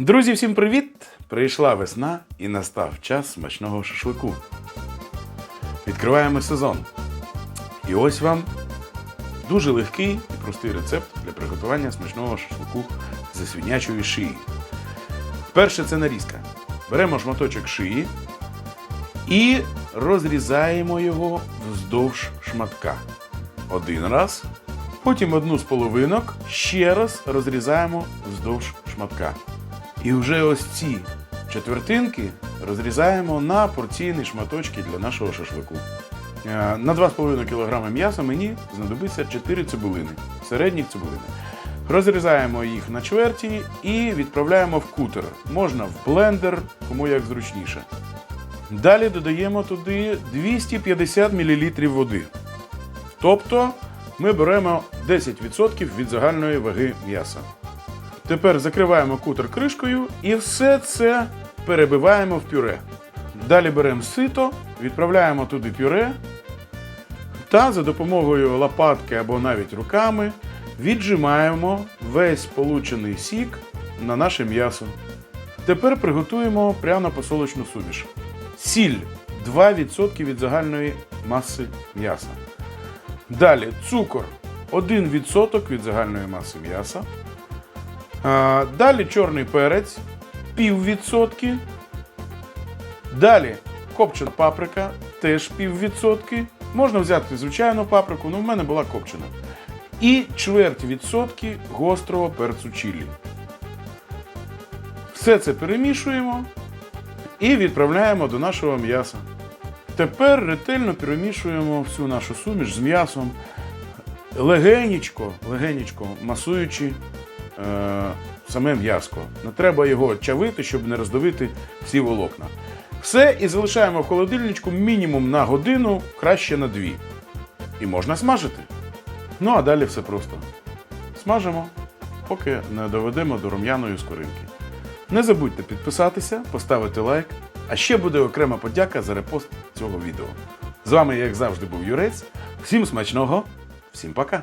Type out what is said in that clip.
Друзі, всім привіт! Прийшла весна і настав час смачного шашлику. Відкриваємо сезон. І ось вам дуже легкий і простий рецепт для приготування смачного шашлику зі свинячої шиї. Перше це нарізка. Беремо шматочок шиї і розрізаємо його вздовж шматка. Один раз. Потім одну з половинок ще раз розрізаємо вздовж шматка. І вже ось ці четвертинки розрізаємо на порційні шматочки для нашого шашлику. Е, На 2,5 кг м'яса мені знадобиться 4 цибулини, середніх цибулини. Розрізаємо їх на чверті і відправляємо в кутер. Можна в блендер, кому як зручніше. Далі додаємо туди 250 мл води. Тобто ми беремо 10% від загальної ваги м'яса. Тепер закриваємо кутер кришкою і все це перебиваємо в пюре. Далі беремо сито, відправляємо туди пюре та за допомогою лопатки або навіть руками віджимаємо весь получений сік на наше м'ясо. Тепер приготуємо пряно-посолочну суміш. Сіль 2% від загальної маси м'яса. Далі цукор 1% від загальної маси м'яса. Далі чорний перець пів відсотки. Далі копчена паприка теж пів відсотки. Можна взяти звичайну паприку, але в мене була копчена. І чверть відсотки гострого перцю чилі. Все це перемішуємо і відправляємо до нашого м'яса. Тепер ретельно перемішуємо всю нашу суміш з м'ясом, легенечко, легенечко масуючи саме м'яско. Не треба його чавити, щоб не роздавити всі волокна. Все і залишаємо в холодильничку мінімум на годину, краще на дві. І можна смажити. Ну а далі все просто. Смажимо, поки не доведемо до рум'яної скоринки. Не забудьте підписатися, поставити лайк, а ще буде окрема подяка за репост цього відео. З вами, як завжди, був Юрець. Всім смачного, всім пока!